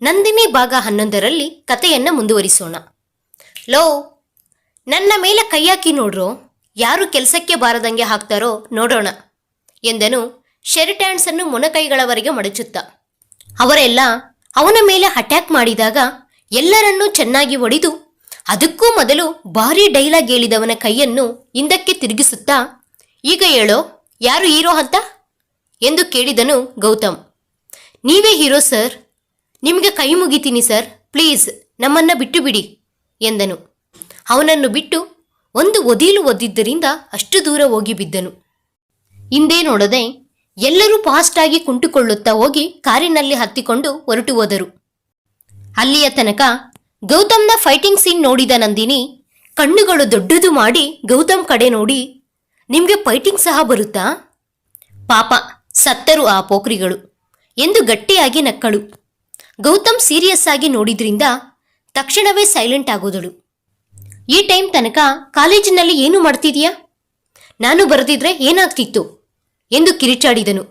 ನಂದಿನಿ ಭಾಗ ಹನ್ನೊಂದರಲ್ಲಿ ಕಥೆಯನ್ನು ಮುಂದುವರಿಸೋಣ. ಲೋ, ನನ್ನ ಮೇಲೆ ಕೈಯಾಕಿ ನೋಡ್ರೋ, ಯಾರು ಕೆಲಸಕ್ಕೆ ಬಾರದಂಗೆ ಹಾಕ್ತಾರೋ ನೋಡೋಣ, ಎಂದನು ಶರ್ಟ್ ಹ್ಯಾಂಡ್ಸನ್ನು ಮೊನಕೈಗಳವರೆಗೆ ಮಡಚುತ್ತ. ಅವರೆಲ್ಲ ಅವನ ಮೇಲೆ ಅಟ್ಯಾಕ್ ಮಾಡಿದಾಗ ಎಲ್ಲರನ್ನೂ ಚೆನ್ನಾಗಿ ಒಡೆದು ಅದಕ್ಕೂ ಮೊದಲು ಭಾರಿ ಡೈಲಾಗ್ ಹೇಳಿದವನ ಕೈಯನ್ನು ಹಿಂದಕ್ಕೆ ತಿರುಗಿಸುತ್ತಾ, ಈಗ ಹೇಳೋ, ಯಾರು ಹೀರೋ ಅಂತ? ಎಂದು ಕೇಳಿದನು ಗೌತಮ್. ನೀವೇ ಹೀರೋ ಸರ್? ನಿಮಗೆ ಕೈ ಮುಗಿತೀನಿ ಸರ್. ಪ್ಲೀಸ್, ನಮ್ಮನ್ನ ಬಿಟ್ಟು ಬಿಡಿ, ಎಂದನು. ಅವನನ್ನು ಬಿಟ್ಟು ಒಂದು ಒದಿಲು ಒದ್ದಿದ್ದರಿಂದ ಅಷ್ಟು ದೂರ ಹೋಗಿ ಬಿದ್ದನು. ಹಿಂದೆ ನೋಡದೆ ಎಲ್ಲರೂ ಫಾಸ್ಟಾಗಿ ಕುಂಟುಕೊಳ್ಳುತ್ತಾ ಹೋಗಿ ಕಾರಿನಲ್ಲಿ ಹತ್ತಿಕೊಂಡು ಹೊರಟು ಹೋದರು. ಅಲ್ಲಿಯ ತನಕ ಗೌತಮ್ನ ಫೈಟಿಂಗ್ ಸೀನ್ ನೋಡಿದ ನಂದಿನಿ ಕಣ್ಣುಗಳು ದೊಡ್ಡದು ಮಾಡಿ ಗೌತಮ್ ಕಡೆ ನೋಡಿ, ನಿಮಗೆ ಫೈಟಿಂಗ್ ಸಹ ಬರುತ್ತಾ? ಪಾಪ, ಸತ್ತರು ಆ ಪೋಖ್ರಿಗಳು, ಎಂದು ಗಟ್ಟಿಯಾಗಿ ನಕ್ಕಳು. ಗೌತಮ್ ಸೀರಿಯಸ್ ಆಗಿ ನೋಡಿದ್ರಿಂದ ತಕ್ಷಣವೇ ಸೈಲೆಂಟ್ ಆಗೋದಳು. ಈ ಟೈಮ್ ತನಕ ಕಾಲೇಜಿನಲ್ಲಿ ಏನು ಮಾಡ್ತಿದೀಯಾ? ನಾನು ಬರೆದಿದ್ರೆ ಏನಾಗ್ತಿತ್ತು? ಎಂದು ಕಿರಿಚಾಡಿದನು.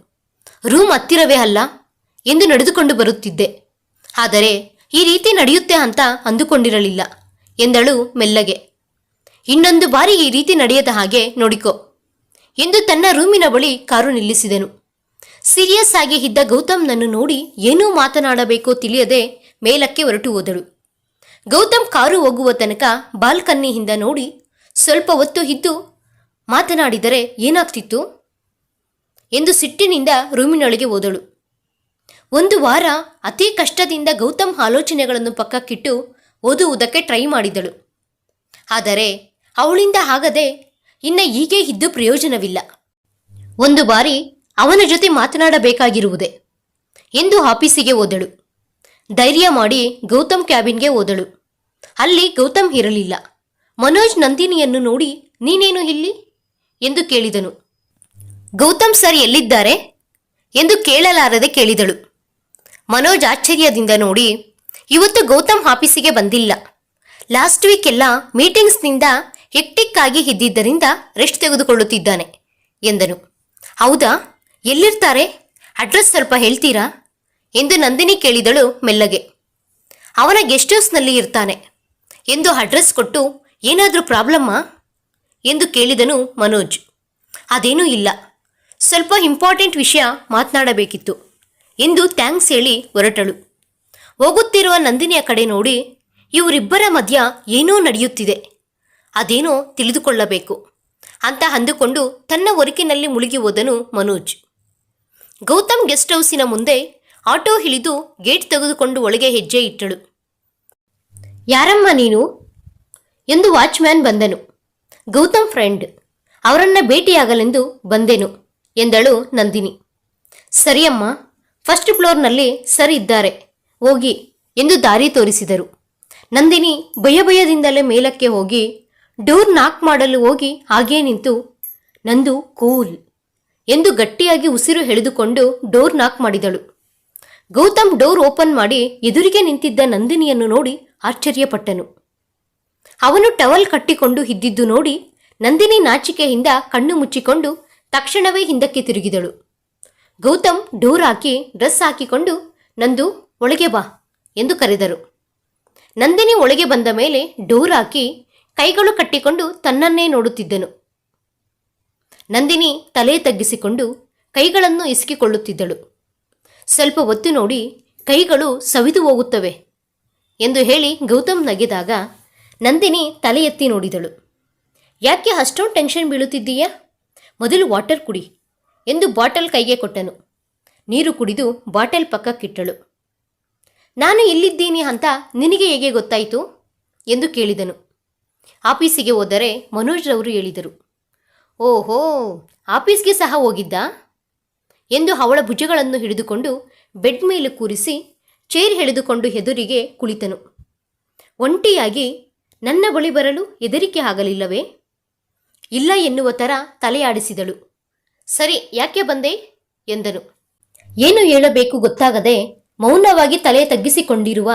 ರೂಮ್ ಹತ್ತಿರವೇ ಅಲ್ಲ ಎಂದು ನಡೆದುಕೊಂಡು ಬರುತ್ತಿದ್ದೆ. ಆದರೆ ಈ ರೀತಿ ನಡೆಯುತ್ತೆ ಅಂತ ಅಂದುಕೊಂಡಿರಲಿಲ್ಲ ಎಂದಳು ಮೆಲ್ಲಗೆ. ಇನ್ನೊಂದು ಬಾರಿ ಈ ರೀತಿ ನಡೆಯದ ಹಾಗೆ ನೋಡಿಕೋ ಎಂದು ತನ್ನ ರೂಮಿನ ಬಳಿ ಕಾರು ನಿಲ್ಲಿಸಿದನು. ಸೀರಿಯಸ್ ಆಗಿ ಇದ್ದ ಗೌತಮ್ನನ್ನು ನೋಡಿ ಏನೂ ಮಾತನಾಡಬೇಕೋ ತಿಳಿಯದೆ ಮೇಲಕ್ಕೆ ಹೊರಟು ಹೋದಳು. ಗೌತಮ್ ಕಾರು ಹೋಗುವ ತನಕ ಬಾಲ್ಕನ್ನಿಯಿಂದ ನೋಡಿ ಸ್ವಲ್ಪ ಹೊತ್ತು ಇದ್ದು ಮಾತನಾಡಿದರೆ ಏನಾಗ್ತಿತ್ತು? ಎಂದು ಸಿಟ್ಟಿನಿಂದ ರೂಮಿನೊಳಗೆ ಹೋದಳು. ಒಂದು ವಾರ ಅತಿ ಕಷ್ಟದಿಂದ ಗೌತಮ್ ಆಲೋಚನೆಗಳನ್ನು ಪಕ್ಕಕ್ಕಿಟ್ಟು ಓದುವುದಕ್ಕೆ ಟ್ರೈ ಮಾಡಿದಳು. ಆದರೆ ಅವಳಿಂದ ಆಗದೆ ಇನ್ನ ಹೀಗೆ ಇದ್ದು ಪ್ರಯೋಜನವಿಲ್ಲ. ಒಂದು ಬಾರಿ ಅವನ ಜೊತೆ ಮಾತನಾಡಬೇಕಾಗಿರುವುದೇ? ಎಂದು ಆಫೀಸಿಗೆ ಹೋದಳು. ಧೈರ್ಯ ಮಾಡಿ ಗೌತಮ್ ಕ್ಯಾಬಿನ್ಗೆ ಹೋದಳು. ಅಲ್ಲಿ ಗೌತಮ್ ಇರಲಿಲ್ಲ. ಮನೋಜ್ ನಂದಿನಿಯನ್ನು ನೋಡಿ, ನೀನೇನು ಇಲ್ಲಿ? ಎಂದು ಕೇಳಿದನು. ಗೌತಮ್ ಸರ್ ಎಲ್ಲಿದ್ದಾರೆ? ಎಂದು ಕೇಳಲಾರದೆ ಕೇಳಿದಳು. ಮನೋಜ್ ಆಶ್ಚರ್ಯದಿಂದ ನೋಡಿ, ಇವತ್ತು ಗೌತಮ್ ಆಫೀಸಿಗೆ ಬಂದಿಲ್ಲ. ಲಾಸ್ಟ್ ವೀಕ್ ಎಲ್ಲ ಮೀಟಿಂಗ್ಸ್ನಿಂದ ಹೆಕ್ಟಿಕ್ ಆಗಿ ಇದ್ದಿದ್ದರಿಂದ ರೆಸ್ಟ್ ತೆಗೆದುಕೊಳ್ಳುತ್ತಿದ್ದಾನೆ, ಎಂದನು. ಹೌದಾ? ಎಲ್ಲಿರ್ತಾರೆ? ಅಡ್ರೆಸ್ ಸ್ವಲ್ಪ ಹೇಳ್ತೀರಾ? ಎಂದು ನಂದಿನಿ ಕೇಳಿದಳು ಮೆಲ್ಲಗೆ. ಅವನ ಗೆಸ್ಟ್ ಹೌಸ್ನಲ್ಲಿ ಇರ್ತಾನೆ. ಎಂದು ಅಡ್ರೆಸ್ ಕೊಟ್ಟು, ಏನಾದರೂ ಪ್ರಾಬ್ಲಮ್ಮಾ? ಎಂದು ಕೇಳಿದನು ಮನೋಜ್. ಅದೇನೂ ಇಲ್ಲ. ಸ್ವಲ್ಪ ಇಂಪಾರ್ಟೆಂಟ್ ವಿಷಯ ಮಾತನಾಡಬೇಕಿತ್ತು ಎಂದು ಥ್ಯಾಂಕ್ಸ್ ಹೇಳಿ ಹೊರಟಳು. ಹೋಗುತ್ತಿರುವ ನಂದಿನಿಯ ಕಡೆ ನೋಡಿ, ಇವರಿಬ್ಬರ ಮಧ್ಯ ಏನೋ ನಡೆಯುತ್ತಿದೆ. ಅದೇನೋ ತಿಳಿದುಕೊಳ್ಳಬೇಕು ಅಂತ ಅಂದುಕೊಂಡು ತನ್ನ ಒರಿಕಿನಲ್ಲಿ ಮುಳುಗಿ ಹೋದನು ಮನೋಜ್. ಗೌತಮ್ ಗೆಸ್ಟ್ ಹೌಸಿನ ಮುಂದೆ ಆಟೋ ಇಳಿದು ಗೇಟ್ ತೆಗೆದುಕೊಂಡು ಒಳಗೆ ಹೆಜ್ಜೆ ಇಟ್ಟಳು. ಯಾರಮ್ಮ ನೀನು? ಎಂದು ವಾಚ್ಮ್ಯಾನ್ ಬಂದನು. ಗೌತಮ್ ಫ್ರೆಂಡ್, ಅವರನ್ನ ಭೇಟಿಯಾಗಲೆಂದು ಬಂದೆನು, ಎಂದಳು ನಂದಿನಿ. ಸರಿಯಮ್ಮ, ಫಸ್ಟ್ ಫ್ಲೋರ್ನಲ್ಲಿ ಸರ್ ಇದ್ದಾರೆ, ಹೋಗಿ, ಎಂದು ದಾರಿ ತೋರಿಸಿದರು. ನಂದಿನಿ ಭಯ ಭಯದಿಂದಲೇ ಮೇಲಕ್ಕೆ ಹೋಗಿ, ಡೋರ್ ನಾಕ್ ಮಾಡಲು ಹೋಗಿ ಹಾಗೇ ನಿಂತು ನಂದು ಕೂಲ್ ಎಂದು ಗಟ್ಟಿಯಾಗಿ ಉಸಿರು ಎಳೆದುಕೊಂಡು ಡೋರ್ ನಾಕ್ ಮಾಡಿದಳು. ಗೌತಮ್ ಡೋರ್ ಓಪನ್ ಮಾಡಿ ಎದುರಿಗೆ ನಿಂತಿದ್ದ ನಂದಿನಿಯನ್ನು ನೋಡಿ ಆಶ್ಚರ್ಯಪಟ್ಟನು. ಅವನು ಟವಲ್ ಕಟ್ಟಿಕೊಂಡು ಇದ್ದಿದ್ದು ನೋಡಿ ನಂದಿನಿ ನಾಚಿಕೆಯಿಂದ ಕಣ್ಣು ಮುಚ್ಚಿಕೊಂಡು ತಕ್ಷಣವೇ ಹಿಂದಕ್ಕೆ ತಿರುಗಿದಳು. ಗೌತಮ್ ಡೋರ್ ಹಾಕಿ, ಡ್ರೆಸ್ ಹಾಕಿಕೊಂಡು, ನಂದು, ಒಳಗೆ ಬಾ ಎಂದು ಕರೆದರು. ನಂದಿನಿ ಒಳಗೆ ಬಂದ ಮೇಲೆ ಡೋರ್ ಹಾಕಿ ಕೈಗಳು ಕಟ್ಟಿಕೊಂಡು ತನ್ನನ್ನೇ ನೋಡುತ್ತಿದ್ದನು. ನಂದಿನಿ ತಲೆ ತಗ್ಗಿಸಿಕೊಂಡು ಕೈಗಳನ್ನು ಇಸುಕಿಕೊಳ್ಳುತ್ತಿದ್ದಳು. ಸ್ವಲ್ಪ ಒತ್ತು ನೋಡಿ ಕೈಗಳು ಸವಿದು ಹೋಗುತ್ತವೆ ಎಂದು ಹೇಳಿ ಗೌತಮ್ ನಗಿದಾಗ ನಂದಿನಿ ತಲೆ ಎತ್ತಿ ನೋಡಿದಳು. ಯಾಕೆ ಅಷ್ಟೊಂದು ಟೆನ್ಷನ್ ಬೀಳುತ್ತಿದ್ದೀಯಾ? ಮೊದಲು ವಾಟರ್ ಕುಡಿ ಎಂದು ಬಾಟಲ್ ಕೈಗೆ ಕೊಟ್ಟನು. ನೀರು ಕುಡಿದು ಬಾಟಲ್ ಪಕ್ಕಕ್ಕಿಟ್ಟಳು. ನಾನು ಇಲ್ಲಿದ್ದೀನಿ ಅಂತ ನಿನಗೆ ಹೇಗೆ ಗೊತ್ತಾಯಿತು? ಎಂದು ಕೇಳಿದನು. ಆಫೀಸಿಗೆ ಹೋದರೆ ಮನೋಜ್ರವರು ಹೇಳಿದರು. ಓಹೋ, ಆಫೀಸ್ಗೆ ಸಹ ಹೋಗಿದ್ದ? ಎಂದು ಅವಳ ಭುಜಗಳನ್ನು ಹಿಡಿದುಕೊಂಡು ಬೆಡ್ ಮೇಲೆ ಕೂರಿಸಿ ಚೇರ್ ಎಳೆದುಕೊಂಡು ಎದುರಿಗೆ ಕುಳಿತನು. ಒಂಟಿಯಾಗಿ, ನನ್ನ ಬಳಿ ಬರಲು ಹೆದರಿಕೆ ಆಗಲಿಲ್ಲವೇ? ಇಲ್ಲ ಎನ್ನುವ ಥರ ತಲೆಯಾಡಿಸಿದಳು. ಸರಿ, ಯಾಕೆ ಬಂದೆ? ಎಂದನು. ಏನು ಹೇಳಬೇಕು ಗೊತ್ತಾಗದೆ ಮೌನವಾಗಿ ತಲೆ ತಗ್ಗಿಸಿಕೊಂಡಿರುವ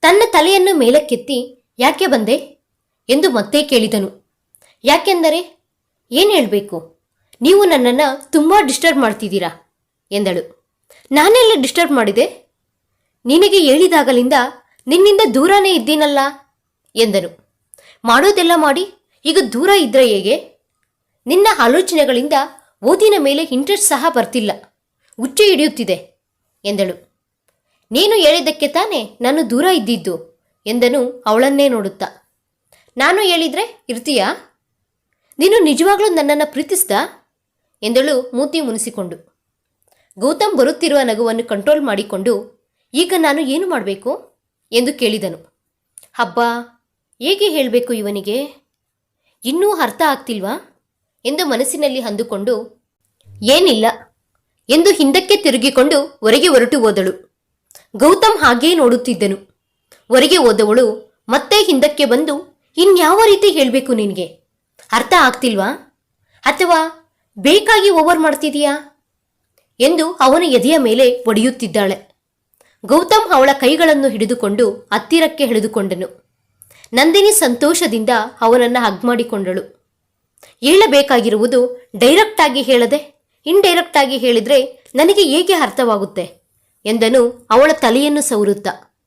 ತನ್ನ ತಲೆಯನ್ನು ಮೇಲಕ್ಕೆತ್ತಿ, ಯಾಕೆ ಬಂದೆ? ಎಂದು ಮತ್ತೆ ಕೇಳಿದನು. ಯಾಕೆಂದರೆ ಏನು ಹೇಳಬೇಕು? ನೀವು ನನ್ನನ್ನು ತುಂಬ ಡಿಸ್ಟರ್ಬ್ ಮಾಡ್ತಿದ್ದೀರಾ? ಎಂದಳು. ನಾನೆಲ್ಲ ಡಿಸ್ಟರ್ಬ್ ಮಾಡಿದೆ? ನಿನಗೆ ಹೇಳಿದಾಗಲಿಂದ ನಿನ್ನಿಂದ ದೂರನೇ ಇದ್ದೀನಲ್ಲ? ಎಂದನು. ಮಾಡೋದೆಲ್ಲ ಮಾಡಿ, ಈಗ ದೂರ ಇದ್ರೆ ಹೇಗೆ? ನಿನ್ನ ಆಲೋಚನೆಗಳಿಂದ ಓದಿನ ಮೇಲೆ ಇಂಟ್ರೆಸ್ಟ್ ಸಹ ಬರ್ತಿಲ್ಲ. ಹುಚ್ಚು ಹಿಡಿಯುತ್ತಿದೆ, ಎಂದಳು. ನೀನು ಹೇಳಿದ್ದಕ್ಕೆ ತಾನೇ ನಾನು ದೂರ ಇದ್ದಿದ್ದು, ಎಂದನು ಅವಳನ್ನೇ ನೋಡುತ್ತಾ. ನಾನು ಹೇಳಿದ್ರೆ, ಇರ್ತೀಯಾ? ನೀನು ನಿಜವಾಗ್ಲೂ ನನ್ನನ್ನು ಪ್ರೀತಿಸ್ದ? ಎಂದಳು ಮೂತಿ ಮುನಿಸಿಕೊಂಡು. ಗೌತಮ್ ಬರುತ್ತಿರುವ ನಗುವನ್ನು ಕಂಟ್ರೋಲ್ ಮಾಡಿಕೊಂಡು, ಈಗ ನಾನು ಏನು ಮಾಡಬೇಕು? ಎಂದು ಕೇಳಿದನು. ಹಬ್ಬ, ಹೇಗೆ ಹೇಳಬೇಕು ಇವನಿಗೆ? ಇನ್ನೂ ಅರ್ಥ ಆಗ್ತಿಲ್ವಾ? ಎಂದು ಮನಸ್ಸಿನಲ್ಲಿ ಅಂದುಕೊಂಡು, ಏನಿಲ್ಲ, ಎಂದು ಹಿಂದಕ್ಕೆ ತಿರುಗಿಕೊಂಡು ಹೊರಗೆ ಹೊರಟು ಹೋದಳು. ಗೌತಮ್ ಹಾಗೇ ನೋಡುತ್ತಿದ್ದನು. ಹೊರಗೆ ಹೋದವಳು ಮತ್ತೆ ಹಿಂದಕ್ಕೆ ಬಂದು, ಇನ್ಯಾವ ರೀತಿ ಹೇಳಬೇಕು ನಿನಗೆ? ಅರ್ಥ ಆಗ್ತಿಲ್ವಾ? ಅಥವಾ ಬೇಕಾಗಿ ಓವರ್ ಮಾಡ್ತಿದೀಯಾ? ಎಂದು ಅವನ ಎದೆಯ ಮೇಲೆ ಒಡೆಯುತ್ತಿದ್ದಾಳೆ. ಗೌತಮ್ ಅವಳ ಕೈಗಳನ್ನು ಹಿಡಿದುಕೊಂಡು ಹತ್ತಿರಕ್ಕೆ ಹಿಡಿದುಕೊಂಡನು ನಂದಿನಿ ಸಂತೋಷದಿಂದ ಅವನನ್ನು ಹಗ್ ಮಾಡಿಕೊಂಡಳು. ಹೇಳಬೇಕಾಗಿರುವುದು ಡೈರೆಕ್ಟ್ ಆಗಿ ಹೇಳದೆ ಇಂಡೈರೆಕ್ಟ್ ಆಗಿ ಹೇಳಿದ್ರೆ ನನಗೆ ಹೇಗೆ ಅರ್ಥವಾಗುತ್ತೆ? ಎಂದನು ಅವಳ ತಲೆಯನ್ನು ಸವರುತ್ತಾ.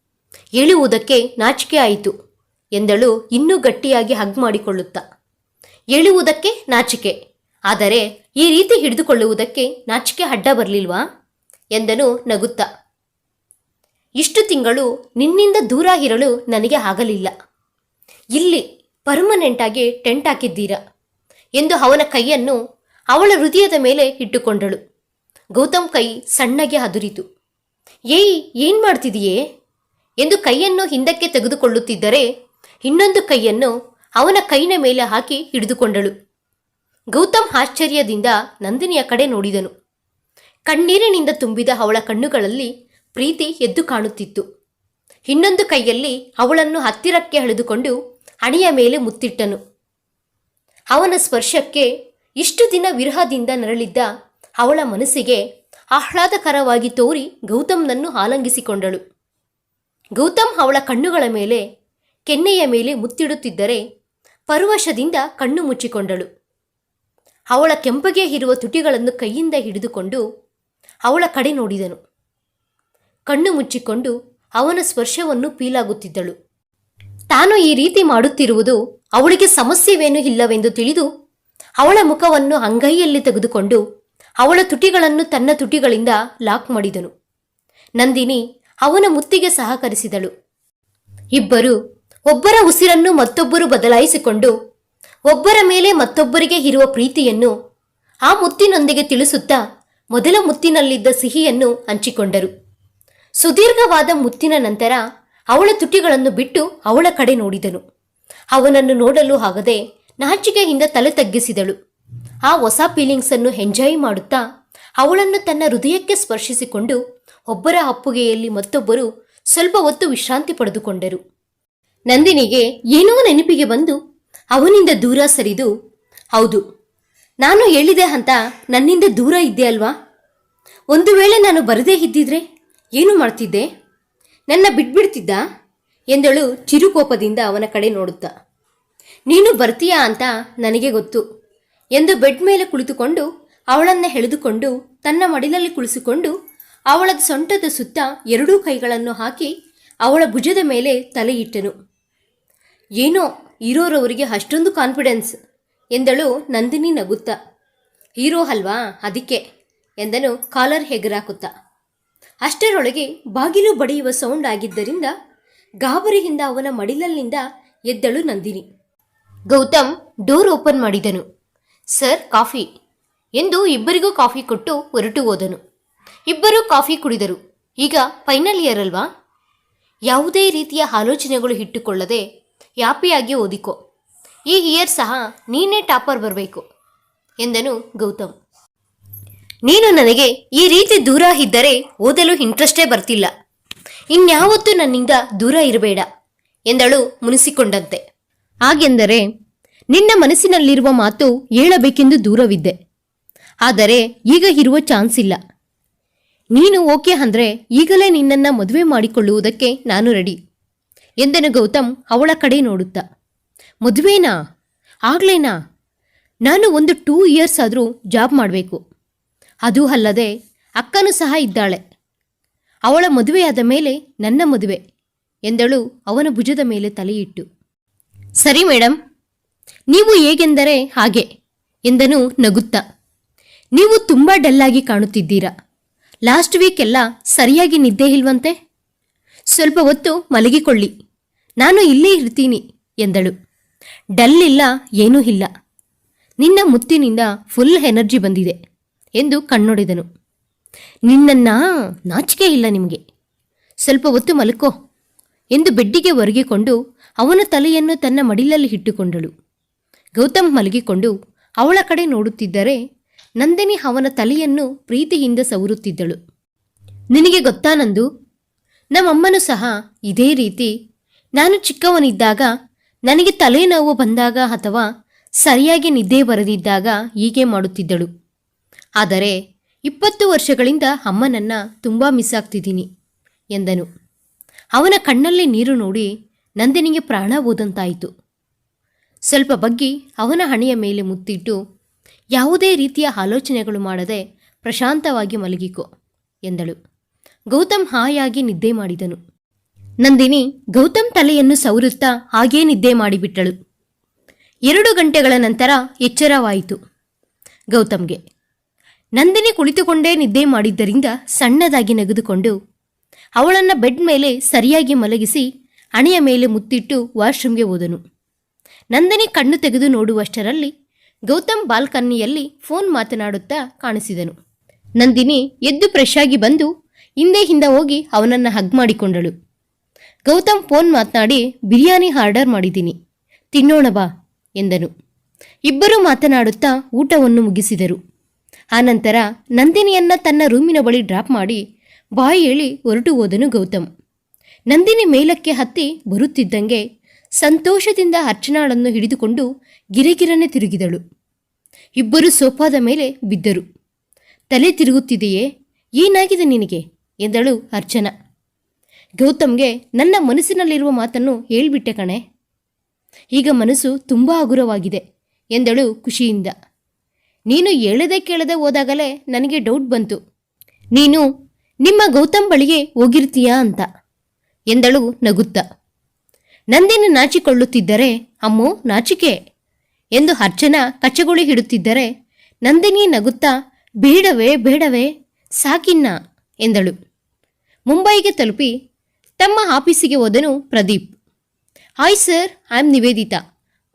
ಹೇಳುವುದಕ್ಕೆ ನಾಚಿಕೆ ಆಯಿತು ಎಂದಳು ಇನ್ನೂ ಗಟ್ಟಿಯಾಗಿ ಹಗ್ ಮಾಡಿಕೊಳ್ಳುತ್ತಾ. ಎಳುವುದಕ್ಕೆ ನಾಚಿಕೆ. ಆದರೆ ಈ ರೀತಿ ಹಿಡಿದುಕೊಳ್ಳುವುದಕ್ಕೆ ನಾಚಿಕೆ ಅಡ್ಡ ಬರಲಿಲ್ವಾ? ಎಂದನು ನಗುತ್ತಾ. ಇಷ್ಟು ತಿಂಗಳು ನಿನ್ನಿಂದ ದೂರ ಇರಲು ನನಗೆ ಆಗಲಿಲ್ಲ. ಇಲ್ಲಿ ಪರ್ಮನೆಂಟ್ ಆಗಿ ಟೆಂಟ್ ಹಾಕಿದ್ದೀರಾ? ಎಂದು ಅವನ ಕೈಯನ್ನು ಅವಳ ಹೃದಯದ ಮೇಲೆ ಇಟ್ಟುಕೊಂಡಳು. ಗೌತಮ್ ಕೈ ಸಣ್ಣಗೆ ಅದುರಿತು. ಏಯ್, ಏನ್ ಮಾಡ್ತಿದೆಯೇ? ಎಂದು ಕೈಯನ್ನು ಹಿಂದಕ್ಕೆ ತೆಗೆದುಕೊಳ್ಳುತ್ತಿದ್ದರೆ ಇನ್ನೊಂದು ಕೈಯನ್ನು ಅವನ ಕೈನ ಮೇಲೆ ಹಾಕಿ ಹಿಡಿದುಕೊಂಡಳು. ಗೌತಮ್ ಆಶ್ಚರ್ಯದಿಂದ ನಂದಿನಿಯ ಕಡೆ ನೋಡಿದನು. ಕಣ್ಣೀರಿನಿಂದ ತುಂಬಿದ ಅವಳ ಕಣ್ಣುಗಳಲ್ಲಿ ಪ್ರೀತಿ ಎದ್ದು ಕಾಣುತ್ತಿತ್ತು. ಇನ್ನೊಂದು ಕೈಯಲ್ಲಿ ಅವಳನ್ನು ಹತ್ತಿರಕ್ಕೆ ಹಳೆದುಕೊಂಡು ಹಣೆಯ ಮೇಲೆ ಮುತ್ತಿಟ್ಟನು. ಅವನ ಸ್ಪರ್ಶಕ್ಕೆ ಇಷ್ಟು ದಿನ ವಿರಹದಿಂದ ನರಳಿದ್ದ ಅವಳ ಮನಸ್ಸಿಗೆ ಆಹ್ಲಾದಕರವಾಗಿ ತೋರಿ ಗೌತಮ್ನನ್ನು ಆಲಂಗಿಸಿಕೊಂಡಳು. ಗೌತಮ್ ಅವಳ ಕಣ್ಣುಗಳ ಮೇಲೆ, ಕೆನ್ನೆಯ ಮೇಲೆ ಮುತ್ತಿಡುತ್ತಿದ್ದರೆ ಪರವಶದಿಂದ ಕಣ್ಣು ಮುಚ್ಚಿಕೊಂಡಳು. ಅವಳ ಕೆಂಪಗೆ ಇರುವ ತುಟಿಗಳನ್ನು ಕೈಯಿಂದ ಹಿಡಿದುಕೊಂಡು ಅವಳ ಕಡೆ ನೋಡಿದನು. ಕಣ್ಣು ಮುಚ್ಚಿಕೊಂಡು ಅವನ ಸ್ಪರ್ಶವನ್ನು ಪೀಲಾಗುತ್ತಿದ್ದಳು. ತಾನು ಈ ರೀತಿ ಮಾಡುತ್ತಿರುವುದು ಅವಳಿಗೆ ಸಮಸ್ಯೆವೇನೂ ಇಲ್ಲವೆಂದು ತಿಳಿದು ಅವಳ ಮುಖವನ್ನು ಅಂಗೈಯಲ್ಲಿ ತೆಗೆದುಕೊಂಡು ಅವಳ ತುಟಿಗಳನ್ನು ತನ್ನ ತುಟಿಗಳಿಂದ ಲಾಕ್ ಮಾಡಿದನು. ನಂದಿನಿ ಅವನ ಮುತ್ತಿಗೆ ಸಹಕರಿಸಿದಳು. ಇಬ್ಬರು ಒಬ್ಬರ ಉಸಿರನ್ನು ಮತ್ತೊಬ್ಬರು ಬದಲಾಯಿಸಿಕೊಂಡು, ಒಬ್ಬರ ಮೇಲೆ ಮತ್ತೊಬ್ಬರಿಗೆ ಇರುವ ಪ್ರೀತಿಯನ್ನು ಆ ಮುತ್ತಿನೊಂದಿಗೆ ತಿಳಿಸುತ್ತಾ ಮೊದಲ ಮುತ್ತಿನಲ್ಲಿದ್ದ ಸಿಹಿಯನ್ನು ಹಂಚಿಕೊಂಡರು. ಸುದೀರ್ಘವಾದ ಮುತ್ತಿನ ನಂತರ ಅವಳ ತುಟಿಗಳನ್ನು ಬಿಟ್ಟು ಅವಳ ಕಡೆ ನೋಡಿದನು. ಅವನನ್ನು ನೋಡಲು ಆಗದೆ ನಾಚಿಕೆಯಿಂದ ತಲೆ ತಗ್ಗಿಸಿದಳು. ಆ ಹೊಸ ಫೀಲಿಂಗ್ಸ್ ಅನ್ನು ಎಂಜಾಯ್ ಮಾಡುತ್ತಾ ಅವಳನ್ನು ತನ್ನ ಹೃದಯಕ್ಕೆ ಸ್ಪರ್ಶಿಸಿಕೊಂಡು ಒಬ್ಬರ ಅಪ್ಪುಗೆಯಲ್ಲಿ ಮತ್ತೊಬ್ಬರು ಸ್ವಲ್ಪ ಹೊತ್ತು ವಿಶ್ರಾಂತಿ ಪಡೆದುಕೊಂಡರು. ನಂದಿನಿಗೆ ಏನೋ ನೆನಪಿಗೆ ಬಂದು ಅವನಿಂದ ದೂರ ಸರಿದು, ಹೌದು, ನಾನು ಹೇಳಿದೆ ಅಂತ ನನ್ನಿಂದ ದೂರ ಇದ್ದೆ ಅಲ್ವಾ? ಒಂದು ವೇಳೆ ನಾನು ಬರದೇ ಇದ್ದಿದ್ರೆ ಏನು ಮಾಡ್ತಿದ್ದೆ? ನನ್ನ ಬಿಟ್ಬಿಡ್ತಿದ್ದ? ಎಂದಳು ಚಿರುಕೋಪದಿಂದ ಅವನ ಕಡೆ ನೋಡುತ್ತಾ. ನೀನು ಬರ್ತೀಯಾ ಅಂತ ನನಗೆ ಗೊತ್ತು ಎಂದು ಬೆಡ್ ಮೇಲೆ ಕುಳಿತುಕೊಂಡು ಅವಳನ್ನ ಎಳೆದುಕೊಂಡು ತನ್ನ ಮಡಿಲಲ್ಲಿ ಕುಳಿಸಿಕೊಂಡು ಅವಳ ಸೊಂಟದ ಸುತ್ತ ಎರಡೂ ಕೈಗಳನ್ನು ಹಾಕಿ ಅವಳ ಭುಜದ ಮೇಲೆ ತಲೆಯಿಟ್ಟನು ಏನೋ ಇರೋರವರಿಗೆ ಅಷ್ಟೊಂದು ಕಾನ್ಫಿಡೆನ್ಸ್ ಎಂದಳು ನಂದಿನಿ ನಗುತ್ತಾ. ಹೀರೋ ಅಲ್ವಾ ಅದಕ್ಕೆ ಎಂದನು ಕಾಲರ್ ಹೆಗರಾಕುತ್ತ. ಅಷ್ಟರೊಳಗೆ ಬಾಗಿಲು ಬಡಿಯುವ ಸೌಂಡ್ ಆಗಿದ್ದರಿಂದ ಗಾಬರಿಯಿಂದ ಅವನ ಮಡಿಲಲ್ಲಿಂದ ಎದ್ದಳು ನಂದಿನಿ. ಗೌತಮ್ ಡೋರ್ ಓಪನ್ ಮಾಡಿದನು. ಸರ್ ಕಾಫಿ ಎಂದು ಇಬ್ಬರಿಗೂ ಕಾಫಿ ಕೊಟ್ಟು ಹೊರಟು ಹೋದನು. ಇಬ್ಬರೂ ಕಾಫಿ ಕುಡಿದರು. ಈಗ ಫೈನಲ್ ಇಯರ್ ಅಲ್ವಾ? ಯಾವುದೇ ರೀತಿಯ ಆಲೋಚನೆಗಳು ಇಟ್ಟುಕೊಳ್ಳದೆ ಹ್ಯಾಪಿಯಾಗಿ ಓದಿಕೋ. ಈ ಇಯರ್ ಸಹ ನೀನೇ ಟಾಪರ್ ಬರಬೇಕು, ಎಂದನು ಗೌತಮ್. ನೀನು ನನಗೆ ಈ ರೀತಿ ದೂರ ಇದ್ದರೆ ಓದಲು ಇಂಟ್ರೆಸ್ಟೇ ಬರ್ತಿಲ್ಲ. ಇನ್ಯಾವತ್ತೂ ನನ್ನಿಂದ ದೂರ ಇರಬೇಡ, ಎಂದಳು ಮುನಿಸಿಕೊಂಡಂತೆ. ಹಾಗೆಂದರೆ ನಿನ್ನ ಮನಸ್ಸಿನಲ್ಲಿರುವ ಮಾತು ಹೇಳಬೇಕೆಂದು ದೂರವಿದ್ದೆ. ಆದರೆ ಈಗ ಇರುವ ಚಾನ್ಸ್ ಇಲ್ಲ ನೀನು ಓಕೆ ಅಂದ್ರೆ ಈಗಲೇ ನಿನ್ನನ್ನು ಮದುವೆ ಮಾಡಿಕೊಳ್ಳುವುದಕ್ಕೆ ನಾನು ರೆಡಿ. ಎಂದನು ಗೌತಮ್ ಅವಳ ಕಡೆ ನೋಡುತ್ತಾ. ಮದುವೆನಾ? ಆಗ್ಲೇನಾ? ನಾನು ಒಂದು ಟೂ ಇಯರ್ಸ್ ಆದರೂ ಜಾಬ್ ಮಾಡಬೇಕು. ಅದೂ ಅಲ್ಲದೆ ಅಕ್ಕನೂ ಸಹ ಇದ್ದಾಳೆ. ಅವಳ ಮದುವೆಯಾದ ಮೇಲೆ ನನ್ನ ಮದುವೆ ಎಂದಳು ಅವನ ಭುಜದ ಮೇಲೆ ತಲೆಯಿಟ್ಟು. ಸರಿ ಮೇಡಮ್ ನೀವು ಹೇಗೆಂದರೆ ಹಾಗೆ ಎಂದನು ನಗುತ್ತಾ. ನೀವು ತುಂಬ ಡಲ್ಲಾಗಿ ಕಾಣುತ್ತಿದ್ದೀರಾ. ಲಾಸ್ಟ್ ವೀಕ್ ಎಲ್ಲ ಸರಿಯಾಗಿ ನಿದ್ದೆ ಇಲ್ವಂತೆ? ಸ್ವಲ್ಪ ಹೊತ್ತು ಮಲಗಿಕೊಳ್ಳಿ. ನಾನು ಇಲ್ಲೇ ಇರ್ತೀನಿ ಎಂದಳು. ಡಲ್ ಇಲ್ಲ ಏನೂ ಇಲ್ಲ. ನಿನ್ನ ಮುತ್ತಿನಿಂದ ಫುಲ್ ಎನರ್ಜಿ ಬಂದಿದೆ ಎಂದು ಕಣ್ಣೊಡೆದನು. ನಿನ್ನನ್ನ ನಾಚಿಕೆ ಇಲ್ಲ ನಿಮಗೆ. ಸ್ವಲ್ಪ ಹೊತ್ತು ಮಲಕೋ ಎಂದು ಬೆಡ್ಡಿಗೆ ಒರಗಿಕೊಂಡು ಅವನ ತಲೆಯನ್ನು ತನ್ನ ಮಡಿಲಲ್ಲಿ ಇಟ್ಟುಕೊಂಡಳು. ಗೌತಮ್ ಮಲಗಿಕೊಂಡು ಅವಳ ಕಡೆ ನೋಡುತ್ತಿದ್ದರೆ ನಂದಿನಿ ಅವನ ತಲೆಯನ್ನು ಪ್ರೀತಿಯಿಂದ ಸವರುತ್ತಿದ್ದಳು. ನಿನಗೆ ಗೊತ್ತಾ ನಂದು? ನಮ್ಮಮ್ಮನೂ ಸಹ ಇದೇ ರೀತಿ ನಾನು ಚಿಕ್ಕವನಿದ್ದಾಗ ನನಗೆ ತಲೆನೋವು ಬಂದಾಗ ಅಥವಾ ಸರಿಯಾಗಿ ನಿದ್ದೆ ಬರದಿದ್ದಾಗ ಹೀಗೆ ಮಾಡುತ್ತಿದ್ದಳು. ಆದರೆ ಇಪ್ಪತ್ತು ವರ್ಷಗಳಿಂದ ಅಮ್ಮನನ್ನ ತುಂಬ ಮಿಸ್ ಆಗ್ತಿದ್ದೀನಿ ಎಂದನು. ಅವನ ಕಣ್ಣಲ್ಲಿ ನೀರು ನೋಡಿ ನಂದಿನಿಗೆ ಪ್ರಾಣ ಹೋದಂತಾಯಿತು. ಸ್ವಲ್ಪ ಬಗ್ಗಿ ಅವನ ಹಣೆಯ ಮೇಲೆ ಮುತ್ತಿಟ್ಟು, ಯಾವುದೇ ರೀತಿಯ ಆಲೋಚನೆಗಳು ಮಾಡದೆ ಪ್ರಶಾಂತವಾಗಿ ಮಲಗಿಕೋ ಎಂದಳು. ಗೌತಮ್ ಹಾಯಾಗಿ ನಿದ್ದೆ ಮಾಡಿದನು. ನಂದಿನಿ ಗೌತಮ್ ತಲೆಯನ್ನು ಸವರುತ್ತಾ ಹಾಗೇ ನಿದ್ದೆ ಮಾಡಿಬಿಟ್ಟಳು. ಎರಡು ಗಂಟೆಗಳ ನಂತರ ಎಚ್ಚರವಾಯಿತು. ಗೌತಮ್ಗೆ, ನಂದಿನಿ ಕುಳಿತುಕೊಂಡೇ ನಿದ್ದೆ ಮಾಡಿದ್ದರಿಂದ ಸಣ್ಣದಾಗಿ ನಗೆದುಕೊಂಡು ಅವಳನ್ನು ಬೆಡ್ ಮೇಲೆ ಸರಿಯಾಗಿ ಮಲಗಿಸಿ ಹಣೆಯ ಮೇಲೆ ಮುತ್ತಿಟ್ಟು ವಾಶ್ರೂಮ್ಗೆ ಹೋದನು. ನಂದಿನಿ ಕಣ್ಣು ತೆಗೆದು ನೋಡುವಷ್ಟರಲ್ಲಿ ಗೌತಮ್ ಬಾಲ್ಕನ್ನಿಯಲ್ಲಿ ಫೋನ್ ಮಾತನಾಡುತ್ತಾ ಕಾಣಿಸಿದನು. ನಂದಿನಿ ಎದ್ದು ಫ್ರೆಶ್ ಆಗಿ ಬಂದು ಹಿಂದೆ ಹಿಂದೆ ಹೋಗಿ ಅವನನ್ನು ಹಗ್ ಮಾಡಿಕೊಂಡಳು. ಗೌತಮ್ ಫೋನ್ ಮಾತನಾಡಿ, ಬಿರಿಯಾನಿ ಆರ್ಡರ್ ಮಾಡಿದ್ದೀನಿ. ತಿನ್ನೋಣ ಬಾ, ಎಂದನು. ಇಬ್ಬರು ಮಾತನಾಡುತ್ತಾ ಊಟವನ್ನು ಮುಗಿಸಿದರು. ಆನಂತರ ನಂದಿನಿಯನ್ನ ತನ್ನ ರೂಮಿನ ಬಳಿ ಡ್ರಾಪ್ ಮಾಡಿ ಬಾಯಿ ಹೇಳಿ ಹೊರಟು ಹೋದನು ಗೌತಮ್. ನಂದಿನಿ ಮೇಲಕ್ಕೆ ಹತ್ತಿ ಬರುತ್ತಿದ್ದಂಗೆ ಸಂತೋಷದಿಂದ ಅರ್ಚನಾಳನ್ನು ಹಿಡಿದುಕೊಂಡು ಗಿರಿಗಿರನೆ ತಿರುಗಿದಳು. ಇಬ್ಬರು ಸೋಫಾದ ಮೇಲೆ ಬಿದ್ದರು. ತಲೆ ತಿರುಗುತ್ತಿದೆಯೇ? ಏನಾಗಿದೆ ನಿನಗೆ? ಎಂದಳು ಅರ್ಚನಾ. ಗೌತಮ್ಗೆ ನನ್ನ ಮನಸ್ಸಿನಲ್ಲಿರುವ ಮಾತನ್ನು ಹೇಳ್ಬಿಟ್ಟೆ ಕಣೆ. ಈಗ ಮನಸ್ಸು ತುಂಬ ಹಗುರವಾಗಿದೆ ಎಂದಳು ಖುಷಿಯಿಂದ. ನೀನು ಹೇಳದೆ ಕೇಳದೆ ಹೋದಾಗಲೇ ನನಗೆ ಡೌಟ್ ಬಂತು. ನೀನು, ನಿಮ್ಮ ಗೌತಮ್ ಬಳಿಗೆ ಹೋಗಿರ್ತೀಯಾ ಅಂತ ಎಂದಳು ನಗುತ್ತಾ. ನಂದಿನಿ ನಾಚಿಕೊಳ್ಳುತ್ತಿದ್ದರೆ, ಅಮ್ಮು, ನಾಚಿಕೆ ಎಂದು ಅರ್ಚನಾ ಕಚ್ಚಗುಳಿ ಹಿಡುತ್ತಿದ್ದರೆ, ನಂದಿನಿ ನಗುತ್ತಾ, ಬೇಡವೇ ಬೇಡವೇ, ಸಾಕಿನ್ನ ಎಂದಳು. ಮುಂಬೈಗೆ ತಲುಪಿ ತಮ್ಮ ಆಫೀಸಿಗೆ ಹೋದನು Pradeep. Hi sir, I am Niveditha.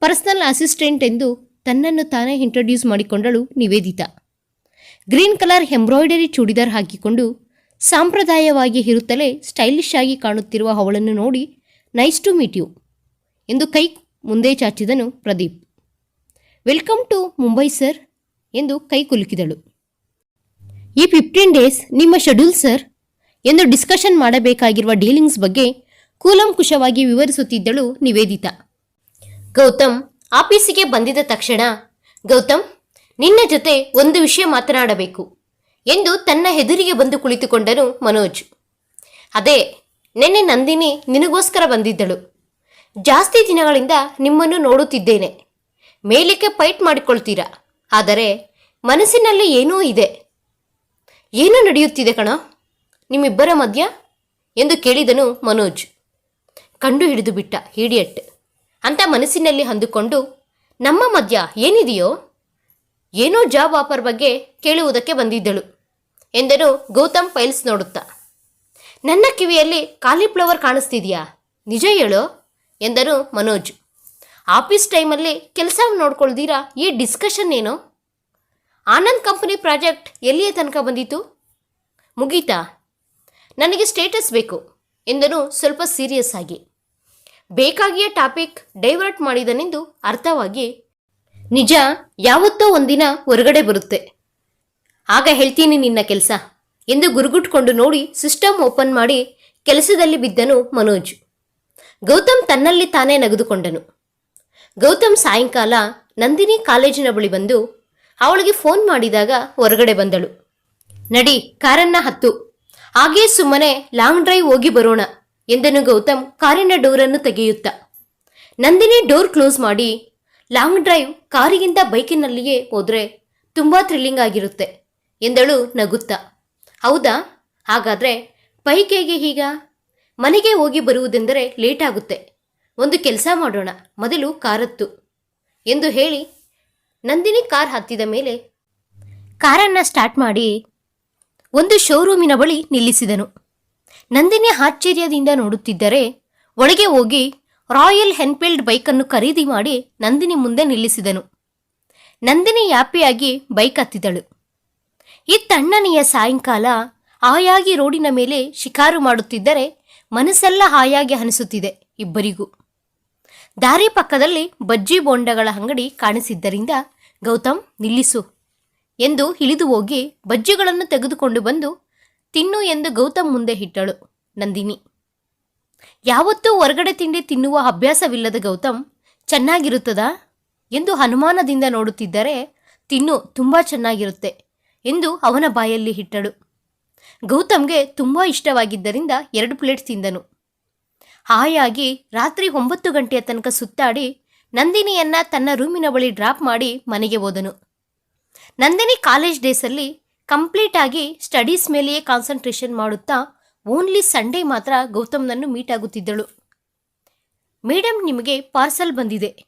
Personal assistant ಎಂದು ತನ್ನನ್ನು ತಾನೇ introduce ಮಾಡಿಕೊಂಡಳು Niveditha. Green colour embroidery churidar ಹಾಕಿಕೊಂಡು ಸಾಂಪ್ರದಾಯವಾಗಿ ಇರುತ್ತಲೇ ಸ್ಟೈಲಿಶ್ ಆಗಿ ಕಾಣುತ್ತಿರುವ ಅವಳನ್ನು ನೋಡಿ ನೈಸ್ ಟು ಮೀಟ್ ಯು ಎಂದು ಕೈ ಮುಂದೆ ಚಾಚಿದನು Pradeep. Welcome to Mumbai sir ಎಂದು ಕೈ ಕುಲುಕಿದಳು. ಈ ಫಿಫ್ಟೀನ್ ಡೇಸ್ ನಿಮ್ಮ ಶೆಡ್ಯೂಲ್ ಸರ್? ಎಂದು ಡಿಸ್ಕಷನ್ ಮಾಡಬೇಕಾಗಿರುವ ಡೀಲಿಂಗ್ಸ್ ಬಗ್ಗೆ ಕೂಲಂಕುಷವಾಗಿ ವಿವರಿಸುತ್ತಿದ್ದಳು ನಿವೇದಿತಾ. ಗೌತಮ್ ಆಫೀಸಿಗೆ ಬಂದಿದ ತಕ್ಷಣ, ಗೌತಮ್, ನಿನ್ನ ಜೊತೆ ಒಂದು ವಿಷಯ ಮಾತನಾಡಬೇಕು ಎಂದು ತನ್ನ ಹೆದರಿಗೆ ಬಂದು ಕುಳಿತುಕೊಂಡನು ಮನೋಜ್. ಅದೇ, ನಿನ್ನೆ ನಂದಿನಿ ನಿನಗೋಸ್ಕರ ಬಂದಿದ್ದಳು. ಜಾಸ್ತಿ ದಿನಗಳಿಂದ ನಿಮ್ಮನ್ನು ನೋಡುತ್ತಿದ್ದೇನೆ. ಮೇಲಕ್ಕೆ ಫೈಟ್ ಮಾಡಿಕೊಳ್ತೀರಾ? ಆದರೆ, ಮನಸ್ಸಿನಲ್ಲಿ ಏನೂ ಇದೆ. ಏನು ನಡೆಯುತ್ತಿದೆ ಕಣ? ನಿಮ್ಮಿಬ್ಬರ ಮಧ್ಯ ಎಂದು ಕೇಳಿದನು ಮನೋಜ್. ಕಂಡು ಹಿಡಿದು ಬಿಟ್ಟ ಹಿಡಿಯಟ್ ಅಂತ ಮನಸ್ಸಿನಲ್ಲಿ ಅಂದುಕೊಂಡು, ನಮ್ಮ ಮಧ್ಯ ಏನಿದೆಯೋ? ಏನೋ ಜಾಬ್ ಆಫರ್ ಬಗ್ಗೆ ಕೇಳುವುದಕ್ಕೆ ಬಂದಿದ್ದಳು ಎಂದನು ಗೌತಮ್ ಫೈಲ್ಸ್ ನೋಡುತ್ತಾ. ನನ್ನ ಕಿವಿಯಲ್ಲಿ ಕಾಲಿಫ್ಲವರ್ ಕಾಣಿಸ್ತಿದೆಯಾ? ನಿಜ ಹೇಳೋ? ಎಂದನು ಮನೋಜ್. ಆಫೀಸ್ ಟೈಮಲ್ಲಿ ಕೆಲಸ ನೋಡ್ಕೊಳ್ದೀರಾ? ಈ ಡಿಸ್ಕಷನ್ ಏನು? ಆನಂದ್ ಕಂಪನಿ ಪ್ರಾಜೆಕ್ಟ್ ಎಲ್ಲಿಯೇ ತನಕ ಬಂದಿತು? ಮುಗೀತಾ? ನನಗೆ ಸ್ಟೇಟಸ್ ಬೇಕು ಎಂದನು ಸ್ವಲ್ಪ ಸೀರಿಯಸ್ ಆಗಿ. ಬೇಕಾಗಿಯೇ ಟಾಪಿಕ್ ಡೈವರ್ಟ್ ಮಾಡಿದನೆಂದು ಅರ್ಥವಾಗಿ, ನಿಜ, ಯಾವತ್ತೋ ಒಂದಿನ ಹೊರಗಡೆ ಬರುತ್ತೆ. ಆಗ ಹೇಳ್ತೀನಿ ನಿನ್ನ ಕೆಲಸ ಎಂದು ಗುರುಗುಟ್ಕೊಂಡು ನೋಡಿ ಸಿಸ್ಟಮ್ ಓಪನ್ ಮಾಡಿ ಕೆಲಸದಲ್ಲಿ ಬಿದ್ದನು ಮನೋಜ್. ಗೌತಮ್ ತನ್ನಲ್ಲಿ ತಾನೇ ನಗೆದುಕೊಂಡನು. ಗೌತಮ್ ಸಾಯಂಕಾಲ ನಂದಿನಿ ಕಾಲೇಜಿನ ಬಳಿ ಬಂದು ಅವಳಿಗೆ ಫೋನ್ ಮಾಡಿದಾಗ ಹೊರಗಡೆ ಬಂದಳು. ನಡಿ, ಕಾರನ್ನ ಹತ್ತು. ಹಾಗೇ ಸುಮ್ಮನೆ ಲಾಂಗ್ ಡ್ರೈವ್ ಹೋಗಿ ಬರೋಣ ಎಂದನು ಗೌತಮ್ ಕಾರಿನ ಡೋರನ್ನು ತೆಗೆಯುತ್ತ. ನಂದಿನಿ ಡೋರ್ ಕ್ಲೋಸ್ ಮಾಡಿ ಲಾಂಗ್ ಡ್ರೈವ್ ಕಾರಿಗಿಂತ ಬೈಕಿನಲ್ಲಿಯೇ ಹೋದ್ರೆ ತುಂಬಾ ಥ್ರಿಲ್ಲಿಂಗ್ ಆಗಿರುತ್ತೆ ಎಂದಳು ನಗುತ್ತಾ. ಹೌದಾ? ಹಾಗಾದ್ರೆ ಬೈಕ್ ಹೇಗೆ ಈಗ? ಮನೆಗೆ ಹೋಗಿ ಬರುವುದೆಂದರೆ ಲೇಟ್ ಆಗುತ್ತೆ. ಒಂದು ಕೆಲಸ ಮಾಡೋಣ, ಮೊದಲು ಕಾರತ್ತು ಎಂದು ಹೇಳಿ ನಂದಿನಿ ಕಾರ್ ಹತ್ತಿದ ಮೇಲೆ ಕಾರನ್ನು ಸ್ಟಾರ್ಟ್ ಮಾಡಿ ಒಂದು ಶೋರೂಮಿನ ಬಳಿ ನಿಲ್ಲಿಸಿದನು. ನಂದಿನಿ ಆಶ್ಚರ್ಯದಿಂದ ನೋಡುತ್ತಿದ್ದರೆ, ಒಳಗೆ ಹೋಗಿ ರಾಯಲ್ ಎನ್ಫೀಲ್ಡ್ ಬೈಕನ್ನು ಖರೀದಿ ಮಾಡಿ ನಂದಿನಿ ಮುಂದೆ ನಿಲ್ಲಿಸಿದನು. ನಂದಿನಿ ಯಾಪಿಯಾಗಿ ಬೈಕ್ ಹತ್ತಿದಳು. ಈ ತಣ್ಣನೆಯ ಸಾಯಂಕಾಲ ಹಾಯಾಗಿ ರೋಡಿನ ಮೇಲೆ ಶಿಕಾರು ಮಾಡುತ್ತಿದ್ದರೆ ಮನಸ್ಸೆಲ್ಲ ಹಾಯಾಗಿ ಅನಿಸುತ್ತಿದೆ ಇಬ್ಬರಿಗೂ. ದಾರಿ ಪಕ್ಕದಲ್ಲಿ ಬಜ್ಜಿ ಬೋಂಡಗಳ ಅಂಗಡಿ ಕಾಣಿಸಿದ್ದರಿಂದ, ಗೌತಮ್ ನಿಲ್ಲಿಸು. ಎಂದು ಇಳಿದು ಹೋಗಿ ಬಜ್ಜಿಗಳನ್ನು ತೆಗೆದುಕೊಂಡು ಬಂದು ತಿನ್ನು ಎಂದು ಗೌತಮ್ ಮುಂದೆ ಇಟ್ಟಳು. ನಂದಿನಿ, ಯಾವತ್ತೂ ಹೊರಗಡೆ ತಿಂಡಿ ತಿನ್ನುವ ಅಭ್ಯಾಸವಿಲ್ಲದ ಗೌತಮ್ ಚೆನ್ನಾಗಿರುತ್ತದಾ ಎಂದು ಅನುಮಾನದಿಂದ ನೋಡುತ್ತಿದ್ದರೆ ತಿನ್ನು ತುಂಬ ಚೆನ್ನಾಗಿರುತ್ತೆ ಎಂದು ಅವನ ಬಾಯಲ್ಲಿ ಇಟ್ಟಳು. ಗೌತಮ್ಗೆ ತುಂಬ ಇಷ್ಟವಾಗಿದ್ದರಿಂದ ಎರಡು ಪ್ಲೇಟ್ ತಿಂದನು. ಹಾಯಾಗಿ ರಾತ್ರಿ ಒಂಬತ್ತು ಗಂಟೆಯ ತನಕ ಸುತ್ತಾಡಿ ನಂದಿನಿಯನ್ನ ತನ್ನ ರೂಮಿನ ಬಳಿ ಡ್ರಾಪ್ ಮಾಡಿ ಮನೆಗೆ ಹೋದನು. ನಂದಿನಿ ಕಾಲೇಜ್ ಡೇಸಲ್ಲಿ ಕಂಪ್ಲೀಟ್ ಆಗಿ ಸ್ಟಡೀಸ್ ಮೇಲೆಯೇ ಕಾನ್ಸಂಟ್ರೇಷನ್ ಮಾಡುತ್ತಾ ಓನ್ಲಿ ಸಂಡೇ ಮಾತ್ರ ಗೌತಮ್ನನ್ನು ಮೀಟ್ ಆಗುತ್ತಿದ್ದಳು. ಮೇಡಮ್ ನಿಮಗೆ ಪಾರ್ಸಲ್ ಬಂದಿದೆ.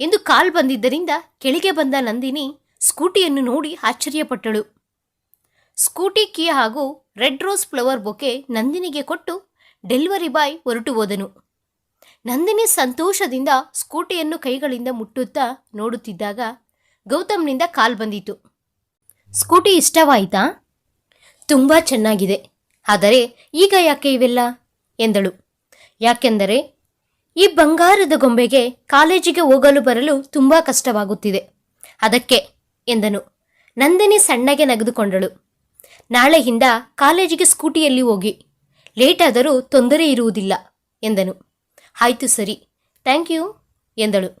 ಎಂದು ಕಾಲ್ ಬಂದಿದ್ದರಿಂದ ಕೆಳಗೆ ಬಂದ ನಂದಿನಿ ಸ್ಕೂಟಿಯನ್ನು ನೋಡಿ ಆಶ್ಚರ್ಯಪಟ್ಟಳು. ಸ್ಕೂಟಿ, ಕೀ ಹಾಗೂ ರೆಡ್ ರೋಸ್ ಫ್ಲವರ್ ಬೊಕೆ ನಂದಿನಿಗೆ ಕೊಟ್ಟು ಡೆಲಿವರಿ ಬಾಯ್ ಹೊರಟು ಹೋದನು. ನಂದಿನಿ ಸಂತೋಷದಿಂದ ಸ್ಕೂಟಿಯನ್ನು ಕೈಗಳಿಂದ ಮುಟ್ಟುತ್ತಾ ನೋಡುತ್ತಿದ್ದಾಗ ಗೌತಮ್ನಿಂದ ಕಾಲ್ ಬಂದಿತು. ಸ್ಕೂಟಿ ಇಷ್ಟವಾಯಿತಾ? ತುಂಬ ಚೆನ್ನಾಗಿದೆ. ಆದರೆ ಈಗ ಯಾಕೆ ಇವೆಲ್ಲ? ಎಂದಳು. ಯಾಕೆಂದರೆ ಈ ಬಂಗಾರದ ಗೊಂಬೆಗೆ ಕಾಲೇಜಿಗೆ ಹೋಗಲು ಬರಲು ತುಂಬ ಕಷ್ಟವಾಗುತ್ತಿದೆ. ಅದಕ್ಕೆ, ಎಂದನು. ನಂದಿನಿ ಸಣ್ಣಗೆ ನಗೆದುಕೊಂಡಳು. ನಾಳೆಯಿಂದ ಕಾಲೇಜಿಗೆ ಸ್ಕೂಟಿಯಲ್ಲಿ ಹೋಗಿ. ಲೇಟಾದರೂ ತೊಂದರೆ ಇರುವುದಿಲ್ಲ, ಎಂದನು. ಆಯ್ತು ಸರಿ. ಥ್ಯಾಂಕ್ ಯು, ಎಂದಳು.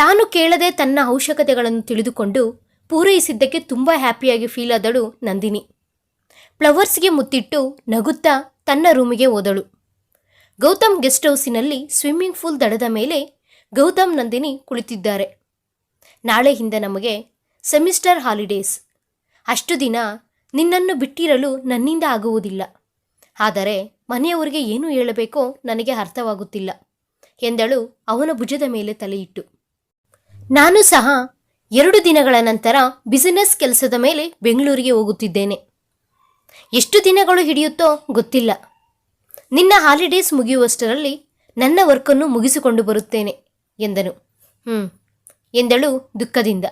ತಾನು ಕೇಳದೆ ತನ್ನ ಅವಶ್ಯಕತೆಗಳನ್ನು ತಿಳಿದುಕೊಂಡು ಪೂರೈಸಿದ್ದಕ್ಕೆ ತುಂಬ ಹ್ಯಾಪಿಯಾಗಿ ಫೀಲ್ ಆದಳು ನಂದಿನಿ. ಫ್ಲವರ್ಸ್ಗೆ ಮುತ್ತಿಟ್ಟು ನಗುತ್ತಾ ತನ್ನ ರೂಮಿಗೆ ಹೋದಳು. ಗೌತಮ್ ಗೆಸ್ಟ್ ಹೌಸಿನಲ್ಲಿ ಸ್ವಿಮ್ಮಿಂಗ್ ಪೂಲ್ ದಡದ ಮೇಲೆ ಗೌತಮ್ ನಂದಿನಿ ಕುಳಿತಿದ್ದಾರೆ. ನಾಳೆಯಿಂದ ನಮಗೆ ಸೆಮಿಸ್ಟರ್ ಹಾಲಿಡೇಸ್. ಅಷ್ಟು ದಿನ ನಿನ್ನನ್ನು ಬಿಟ್ಟಿರಲು ನನ್ನಿಂದ ಆಗುವುದಿಲ್ಲ. ಆದರೆ ಮನೆಯವರಿಗೆ ಏನು ಹೇಳಬೇಕೋ ನನಗೆ ಅರ್ಥವಾಗುತ್ತಿಲ್ಲ ಎಂದಳು ಅವನ ಭುಜದ ಮೇಲೆ ತಲೆಯಿಟ್ಟು. ನಾನು ಸಹ ಎರಡು ದಿನಗಳ ನಂತರ ಬಿಸಿನೆಸ್ ಕೆಲಸದ ಮೇಲೆ ಬೆಂಗಳೂರಿಗೆ ಹೋಗುತ್ತಿದ್ದೇನೆ. ಎಷ್ಟು ದಿನಗಳು ಹಿಡಿಯುತ್ತೋ ಗೊತ್ತಿಲ್ಲ. ನಿನ್ನ ಹಾಲಿಡೇಸ್ ಮುಗಿಯುವಷ್ಟರಲ್ಲಿ ನನ್ನ ವರ್ಕನ್ನು ಮುಗಿಸಿಕೊಂಡು ಬರುತ್ತೇನೆ, ಎಂದನು. ಹ್ಞೂ ಎಂದಳು ದುಃಖದಿಂದ.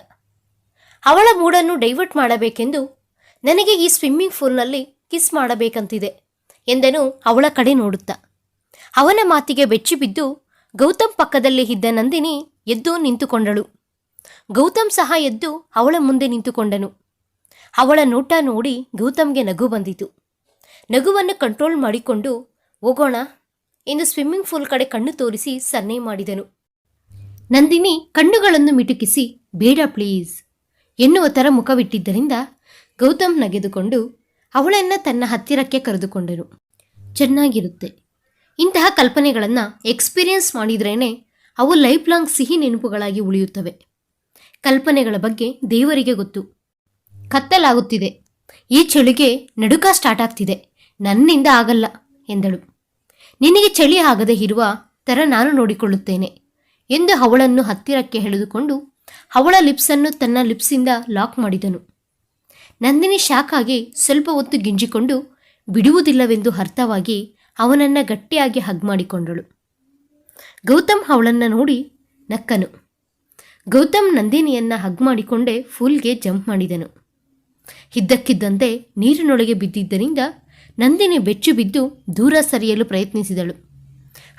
ಅವಳ ಮೂಡನ್ನು ಡೈವರ್ಟ್ ಮಾಡಬೇಕೆಂದು ನನಗೆ ಈ ಸ್ವಿಮ್ಮಿಂಗ್ ಪೂಲ್ನಲ್ಲಿ ಕಿಸ್ ಮಾಡಬೇಕಂತಿದೆ, ಎಂದನು ಅವಳ ಕಡೆ ನೋಡುತ್ತಾ. ಅವನ ಮಾತಿಗೆ ಬೆಚ್ಚಿ ಬಿದ್ದು ಗೌತಮ್ ಪಕ್ಕದಲ್ಲಿ ಇದ್ದ ನಂದಿನಿ ಎದ್ದು ನಿಂತುಕೊಂಡಳು. ಗೌತಮ್ ಸಹ ಎದ್ದು ಅವಳ ಮುಂದೆ ನಿಂತುಕೊಂಡನು. ಅವಳ ನೋಟ ನೋಡಿ ಗೌತಮ್ಗೆ ನಗು ಬಂದಿತು. ನಗುವನ್ನು ಕಂಟ್ರೋಲ್ ಮಾಡಿಕೊಂಡು, ಹೋಗೋಣ. ಎಂದು ಸ್ವಿಮ್ಮಿಂಗ್ ಪೂಲ್ ಕಡೆ ಕಣ್ಣು ತೋರಿಸಿ ಸನ್ನೆ ಮಾಡಿದನು. ನಂದಿನಿ ಕಣ್ಣುಗಳನ್ನು ಮಿಟುಕಿಸಿ, ಬೇಡ ಪ್ಲೀಸ್ ಎನ್ನುವ ಥರ ಮುಖವಿಟ್ಟಿದ್ದರಿಂದ ಗೌತಮ್ ನಗೆದುಕೊಂಡು ಅವಳನ್ನು ತನ್ನ ಹತ್ತಿರಕ್ಕೆ ಕರೆದುಕೊಂಡನು. ಚೆನ್ನಾಗಿರುತ್ತೆ. ಇಂತಹ ಕಲ್ಪನೆಗಳನ್ನು ಎಕ್ಸ್ಪೀರಿಯನ್ಸ್ ಮಾಡಿದ್ರೇ ಅವು ಲೈಫ್ ಲಾಂಗ್ ಸಿಹಿ ನೆನಪುಗಳಾಗಿ ಉಳಿಯುತ್ತವೆ. ಕಲ್ಪನೆಗಳ ಬಗ್ಗೆ ದೇವರಿಗೆ ಗೊತ್ತು. ಕತ್ತಲಾಗುತ್ತಿದೆ. ಈ ಚಳಿಗೆ ನಡುಕ ಸ್ಟಾರ್ಟ್ ಆಗ್ತಿದೆ. ನನ್ನಿಂದ ಆಗಲ್ಲ ಎಂದಳು. ನಿನಗೆ ಚಳಿ ಆಗದೆ ಇರುವ ಥರ ನಾನು ನೋಡಿಕೊಳ್ಳುತ್ತೇನೆ ಎಂದು ಅವಳನ್ನು ಹತ್ತಿರಕ್ಕೆ ಎಳೆದುಕೊಂಡು ಅವಳ ಲಿಪ್ಸನ್ನು ತನ್ನ ಲಿಪ್ಸಿಂದ ಲಾಕ್ ಮಾಡಿದನು. ನಂದಿನಿ ಶಾಕ್ ಸ್ವಲ್ಪ ಹೊತ್ತು ಗಿಂಜಿಕೊಂಡು, ಬಿಡುವುದಿಲ್ಲವೆಂದು ಅರ್ಥವಾಗಿ ಅವನನ್ನ ಗಟ್ಟಿಯಾಗಿ ಹಗ್ ಮಾಡಿಕೊಂಡಳು. ಗೌತಮ್ ಅವಳನ್ನು ನೋಡಿ ನಕ್ಕನು. ಗೌತಮ್ ನಂದಿನಿಯನ್ನ ಹಗ್ ಮಾಡಿಕೊಂಡೇ ಫುಲ್ಗೆ ಜಂಪ್ ಮಾಡಿದನು. ಇದ್ದಕ್ಕಿದ್ದಂತೆ ನೀರಿನೊಳಗೆ ಬಿದ್ದಿದ್ದರಿಂದ ನಂದಿನಿ ಬೆಚ್ಚು ಬಿದ್ದು ದೂರ ಸರಿಯಲು ಪ್ರಯತ್ನಿಸಿದಳು.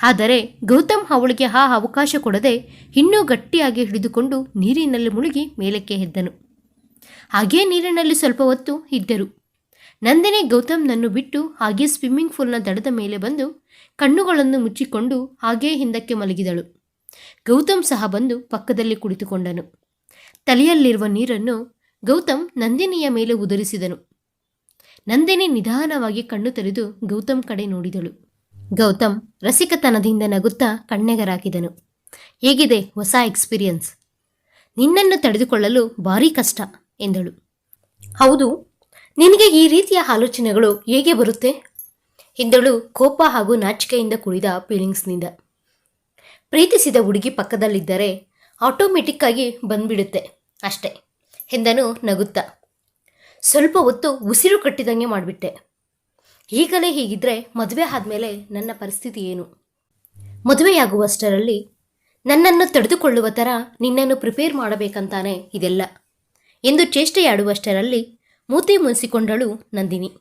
ಆದರೆ ಗೌತಮ್ ಅವಳಿಗೆ ಆ ಅವಕಾಶ ಕೊಡದೆ ಇನ್ನೂ ಗಟ್ಟಿಯಾಗಿ ಹಿಡಿದುಕೊಂಡು ನೀರಿನಲ್ಲಿ ಮುಳುಗಿ ಮೇಲಕ್ಕೆ ಎದ್ದನು. ಹಾಗೇ ನೀರಿನಲ್ಲಿ ಸ್ವಲ್ಪ ಹೊತ್ತು ಇದ್ದರು. ನಂದಿನಿ ಗೌತಮ್ನನ್ನು ಬಿಟ್ಟು ಹಾಗೆ ಸ್ವಿಮ್ಮಿಂಗ್ ಪೂಲ್ನ ದಡದ ಮೇಲೆ ಬಂದು ಕಣ್ಣುಗಳನ್ನು ಮುಚ್ಚಿಕೊಂಡು ಹಾಗೇ ಹಿಂದಕ್ಕೆ ಮಲಗಿದಳು. ಗೌತಮ್ ಸಹ ಬಂದು ಪಕ್ಕದಲ್ಲಿ ಕುಳಿತುಕೊಂಡನು. ತಲೆಯಲ್ಲಿರುವ ನೀರನ್ನು ಗೌತಮ್ ನಂದಿನಿಯ ಮೇಲೆ ಉದುರಿಸಿದನು. ನಂದಿನಿ ನಿಧಾನವಾಗಿ ಕಣ್ಣು ತೆರೆದು ಗೌತಮ್ ಕಡೆ ನೋಡಿದಳು. ಗೌತಮ್ ರಸಿಕತನದಿಂದ ನಗುತ್ತಾ ಕಣ್ಣೆಗರಾಕಿದನು ಹೇಗಿದೆ ಹೊಸ ಎಕ್ಸ್ಪೀರಿಯನ್ಸ್? ನಿನ್ನನ್ನು ತಡೆದುಕೊಳ್ಳಲು ಭಾರೀ ಕಷ್ಟ ಎಂದಳು. ಹೌದು ನಿನಗೆ ಈ ರೀತಿಯ ಆಲೋಚನೆಗಳು ಹೇಗೆ ಬರುತ್ತೆ? ಎಂದಳು ಕೋಪ ಹಾಗೂ ನಾಚಿಕೆಯಿಂದ ಕೂಡಿದ ಫೀಲಿಂಗ್ಸ್ನಿಂದ. ಪ್ರೀತಿಸಿದ ಹುಡುಗಿ ಪಕ್ಕದಲ್ಲಿದ್ದರೆ ಆಟೋಮೆಟಿಕ್ಕಾಗಿ ಬಂದ್ಬಿಡುತ್ತೆ ಅಷ್ಟೇ ಎಂದನು ನಗುತ್ತಾ. ಸ್ವಲ್ಪ ಹೊತ್ತು ಉಸಿರು ಕಟ್ಟಿದಂಗೆ ಮಾಡಿಬಿಟ್ಟೆ. ಈಗಲೇ ಹೀಗಿದ್ರೆ ಮದುವೆ ಆದಮೇಲೆ ನನ್ನ ಪರಿಸ್ಥಿತಿ ಏನು? ಮದುವೆಯಾಗುವಷ್ಟರಲ್ಲಿ ನನ್ನನ್ನು ತಡೆದುಕೊಳ್ಳುವ ಥರ ನಿನ್ನನ್ನು ಪ್ರಿಪೇರ್ ಮಾಡಬೇಕಂತಾನೆ ಇದೆಲ್ಲ. ಎಂದು ಚೇಷ್ಟೆಯಾಡುವಷ್ಟರಲ್ಲಿ ಮೂತಿ ಮುನಿಸಿಕೊಂಡಳು ನಂದಿನಿ.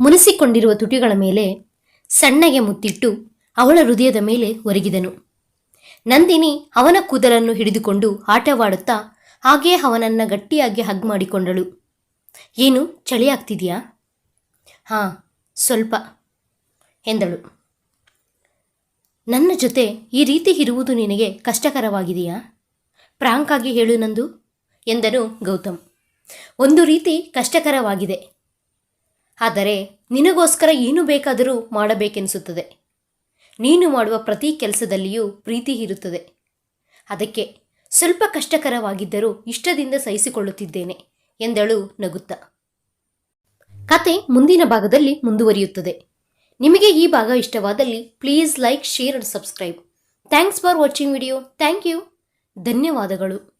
ಮುನಿಸಿಕೊಂಡಿರುವ ತುಟಿಗಳ ಮೇಲೆ ಸಣ್ಣಗೆ ಮುತ್ತಿಟ್ಟು ಅವಳ ಹೃದಯದ ಮೇಲೆ ಒರಗಿದನು. ನಂದಿನಿ ಅವನ ಕೂದಲನ್ನು ಹಿಡಿದುಕೊಂಡು ಆಟವಾಡುತ್ತಾ ಹಾಗೇ ಅವನನ್ನ ಗಟ್ಟಿಯಾಗಿ ಹಗ್ ಮಾಡಿಕೊಂಡಳು. ಏನು, ಚಳಿ ಆಗ್ತಿದೆಯಾ? ಹಾಂ, ಸ್ವಲ್ಪ, ಎಂದಳು. ನನ್ನ ಜೊತೆ ಈ ರೀತಿ ಇರುವುದು ನಿನಗೆ ಕಷ್ಟಕರವಾಗಿದೆಯಾ? ಪ್ರಾಂಕಾಗಿ ಹೇಳು ನಂದು, ಎಂದನು ಗೌತಮ್. ಒಂದು ರೀತಿ ಕಷ್ಟಕರವಾಗಿದೆ. ಆದರೆ ನಿನಗೋಸ್ಕರ ಏನು ಬೇಕಾದರೂ ಮಾಡಬೇಕೆನಿಸುತ್ತದೆ ನೀನು ಮಾಡುವ ಪ್ರತಿ ಕೆಲಸದಲ್ಲಿಯೂ ಪ್ರೀತಿ ಇರುತ್ತದೆ. ಅದಕ್ಕೆ ಸ್ವಲ್ಪ ಕಷ್ಟಕರವಾಗಿದ್ದರೂ ಇಷ್ಟದಿಂದ ಸಹಿಸಿಕೊಳ್ಳುತ್ತಿದ್ದೇನೆ, ಎಂದಳು ನಗುತ್ತಾ. ಕತೆ ಮುಂದಿನ ಭಾಗದಲ್ಲಿ ಮುಂದುವರಿಯುತ್ತದೆ. ನಿಮಗೆ ಈ ಭಾಗ ಇಷ್ಟವಾದಲ್ಲಿ please like, share, and subscribe. Thanks for watching video. Thank you. ಧನ್ಯವಾದಗಳು.